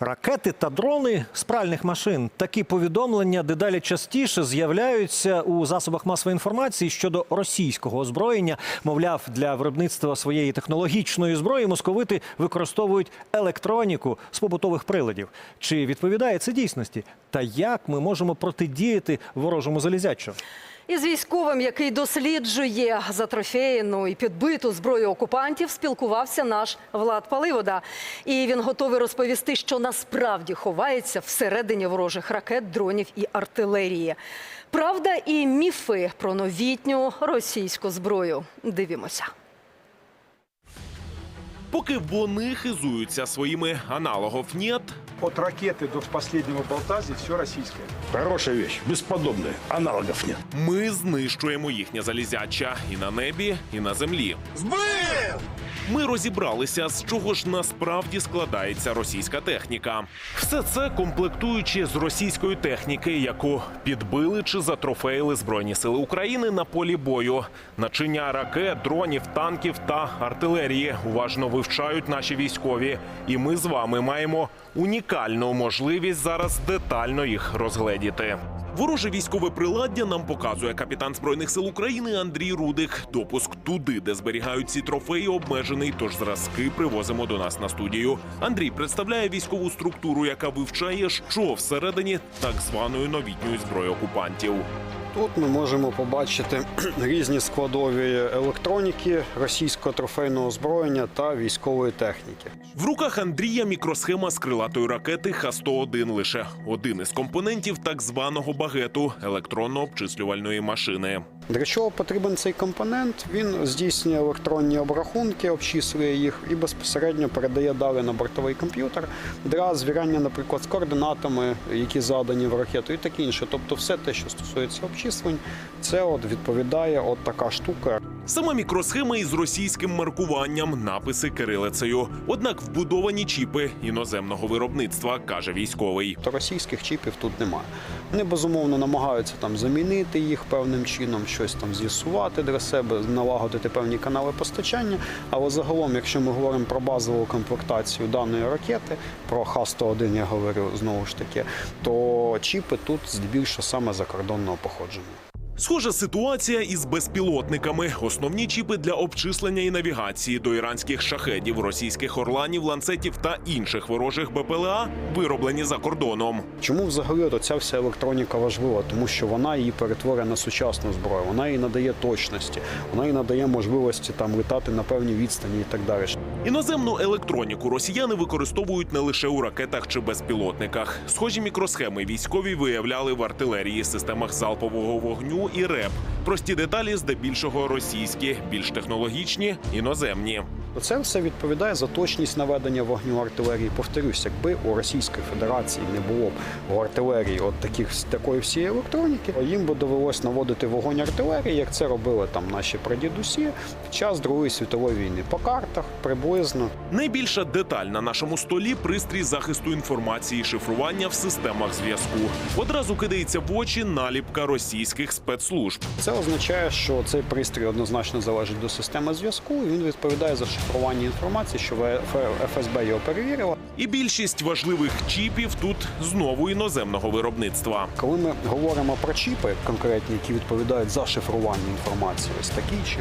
Ракети та дрони з пральних машин. Такі повідомлення дедалі частіше з'являються у засобах масової інформації щодо російського озброєння. Мовляв, для виробництва своєї технологічної зброї московити використовують електроніку з побутових приладів. Чи відповідає це дійсності? Та як ми можемо протидіяти ворожому залізячу? Із військовим, який досліджує затрофеєну і підбиту зброю окупантів, спілкувався наш Влад Паливода. І він готовий розповісти, що насправді ховається всередині ворожих ракет, дронів і артилерії. Правда і міфи про новітню російську зброю. Дивімося. Поки вони хизуються своїми аналогов «нет», От ракеты до последнего болта все российское. Хорошая вещь, бесподобная. Аналогов нет. ми знищуємо їхнє залізяча і на небі, і на землі. Ми розібралися, з чого ж насправді складається російська техніка. Все це комплектуючи з російської техніки, яку підбили чи затрофеїли Збройні сили України на полі бою. Начиня ракет, дронів, танків та артилерії уважно вивчають наші військові. І ми з вами маємо унікальну можливість зараз детально їх розгледіти. Вороже військове приладдя нам показує капітан збройних сил України Андрій Рудик. Допуск туди, де зберігають ці трофеї, обмежений. Тож зразки привозимо до нас на студію. Андрій представляє військову структуру, яка вивчає, що всередині так званої новітньої зброї окупантів. Тут ми можемо побачити різні складові електроніки, російського трофейного озброєння та військової техніки. В руках Андрія мікросхема з крилатої ракети Х-101 лише один із компонентів так званого багету електронно-обчислювальної машини. Для чого потрібен цей компонент? Він здійснює електронні обрахунки, обчислює їх і безпосередньо передає далі на бортовий комп'ютер для звіряння, наприклад, з координатами, які задані в ракету, і таке інше. Тобто, все те, що стосується обчислень, це от відповідає от така штука. Сама мікросхема із російським маркуванням, написи кирилицею. Однак вбудовані чіпи іноземного виробництва, каже військовий. То російських чіпів тут немає. Вони безумовно намагаються там замінити їх певним чином, щось там з'ясувати для себе, налагодити певні канали постачання. Але загалом, якщо ми говоримо про базову комплектацію даної ракети, про Х-101 я говорю знову ж таки, то чіпи тут здебільшого саме закордонного походження. Схожа ситуація із безпілотниками. Основні чіпи для обчислення і навігації до іранських шахедів, російських орланів, ланцетів та інших ворожих БПЛА вироблені за кордоном. Чому взагалі от ця вся електроніка важлива? Тому що вона її перетворює на сучасну зброю, вона їй надає точності, вона їй надає можливості там летати на певній відстані і так далі. Іноземну електроніку росіяни використовують не лише у ракетах чи безпілотниках. Схожі мікросхеми військові виявляли в артилерії, системах залпового вогню і РЕП. Прості деталі здебільшого російські, більш технологічні, іноземні. Це все відповідає за точність наведення вогню артилерії. Повторюсь, якби у Російської Федерації не було б у артилерії от таких такої всієї електроніки, їм би довелось наводити вогонь артилерії, як це робили там наші прадідусі під час Другої світової війни. По картах приблизно Найбільша деталь на нашому столі пристрій захисту інформації і шифрування в системах зв'язку. Одразу кидається в очі наліпка російських спецслужб. це означає, що цей пристрій однозначно залежить до системи зв'язку. і Він відповідає за шифрування інформації, що ФСБ його перевірила. І більшість важливих чіпів тут знову іноземного виробництва. Коли ми говоримо про чіпи конкретні, які відповідають за шифрування інформації, ось такий чіп,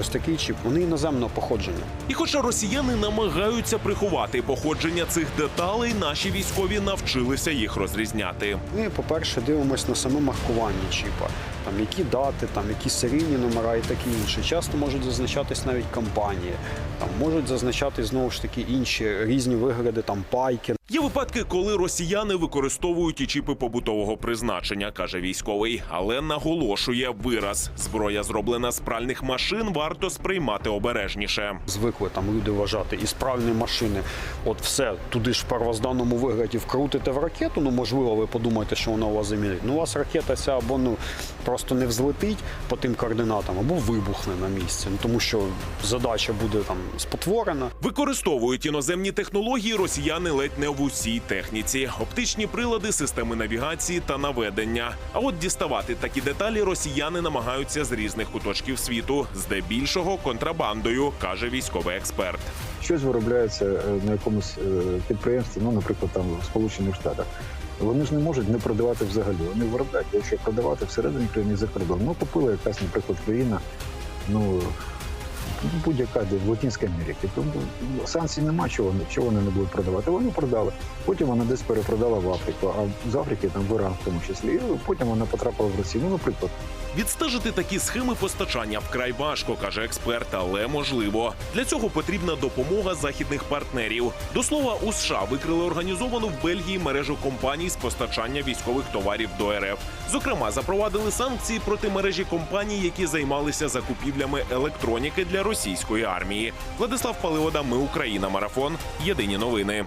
ось такий чіп, вони іноземного походження. І хоча росіяни намагаються приховати походження цих деталей, наші військові навчилися їх розрізняти. Ми, по-перше, дивимося на саме маркування чіпа, там які дати, там які серійні номера і таке інше. Часто можуть зазначатись навіть компанії, там можуть зазначати знову ж таки інші різні вигляди, там пайки. Є випадки, коли росіяни використовують і чіпи побутового призначення, каже військовий, але наголошує вираз: зброя зроблена з пральних машин, варто сприймати обережніше. Звикли там люди вважати із правильної машини, от все туди ж в первозданному вигляді вкрутите в ракету. Ну можливо, ви подумаєте, що вона у вас замінить. Ну у вас ракета ця або ну просто не взлетить по тим координатам, або вибухне на місці. Ну тому що задача буде там спотворена. Використовують іноземні технології росіяни ледь не усій техніці: оптичні прилади, системи навігації та наведення. А от діставати такі деталі росіяни намагаються з різних куточків світу, здебільшого контрабандою, каже військовий експерт. щось виробляється е, на якомусь е, підприємстві, ну, наприклад, там в Сполучених Штатах. Вони ж не можуть не продавати взагалі. Вони виробляють, якщо продавати всередині країни за кордон. Ну, купила якась, наприклад, країна, ну будь-яка де в Латинській Америці. Тому санкцій нема, чого, чого вони не будуть продавати. Вони продали. Потім вона десь перепродала в Африку, а з Африки там в Іран в тому числі. І потім вона потрапила в Росію. Ну, наприклад, Відстежити такі схеми постачання вкрай важко, каже експерт, але можливо. Для цього потрібна допомога західних партнерів. До слова, у США викрили організовану в Бельгії мережу компаній з постачання військових товарів до РФ. Зокрема, запровадили санкції проти мережі компаній, які займалися закупівлями електроніки для російської армії. Владислав Паливода, ми Україна. Марафон. Єдині новини.